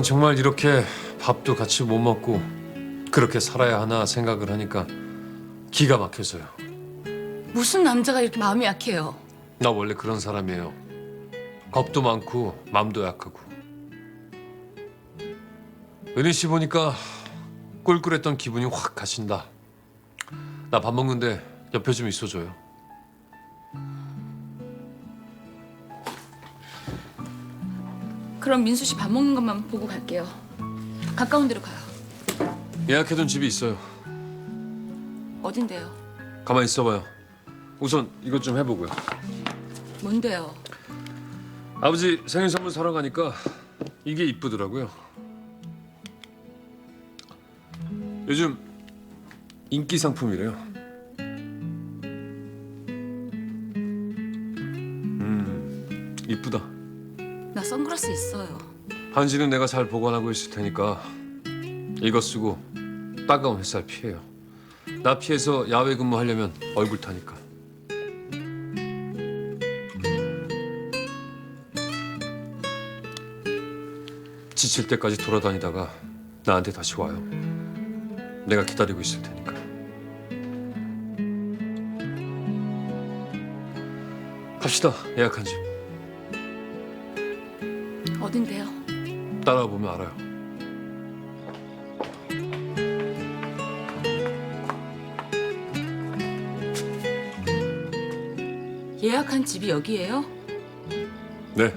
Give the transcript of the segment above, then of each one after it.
정말 이렇게 밥도 같이 못 먹고 그렇게 살아야 하나 생각을 하니까 기가 막혀서요. 무슨 남자가 이렇게 마음이 약해요? 나 원래 그런 사람이에요. 겁도 많고 마음도 약하고. 은희 씨 보니까 꿀꿀했던 기분이 확 가신다. 나 밥 먹는데 옆에 좀 있어줘요. 그럼 민수 씨 밥 먹는 것만 보고 갈게요. 가까운 데로 가요. 예약해둔 집이 있어요. 어딘데요? 가만히 있어봐요. 우선 이것 좀 해보고요. 뭔데요? 아버지 생일 선물 사러 가니까 이게 이쁘더라고요. 요즘 인기 상품이래요. 음, 이쁘다. 나 선글라스 있어요. 반지는 내가 잘 보관하고 있을 테니까 이거 쓰고 따가운 햇살 피해요. 나 피해서 야외 근무하려면 얼굴 타니까. 지칠 때까지 돌아다니다가 나한테 다시 와요. 내가 기다리고 있을 테니까. 갑시다. 예약한 집. 어딘데요? 따라와 보면 알아요. 예약한 집이 여기예요? 네.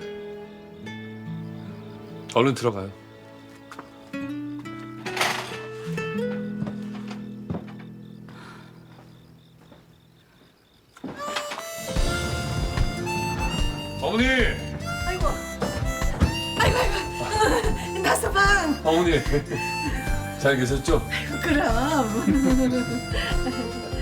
얼른 들어가요. 어머니! 어머니! 잘 계셨죠? 그럼.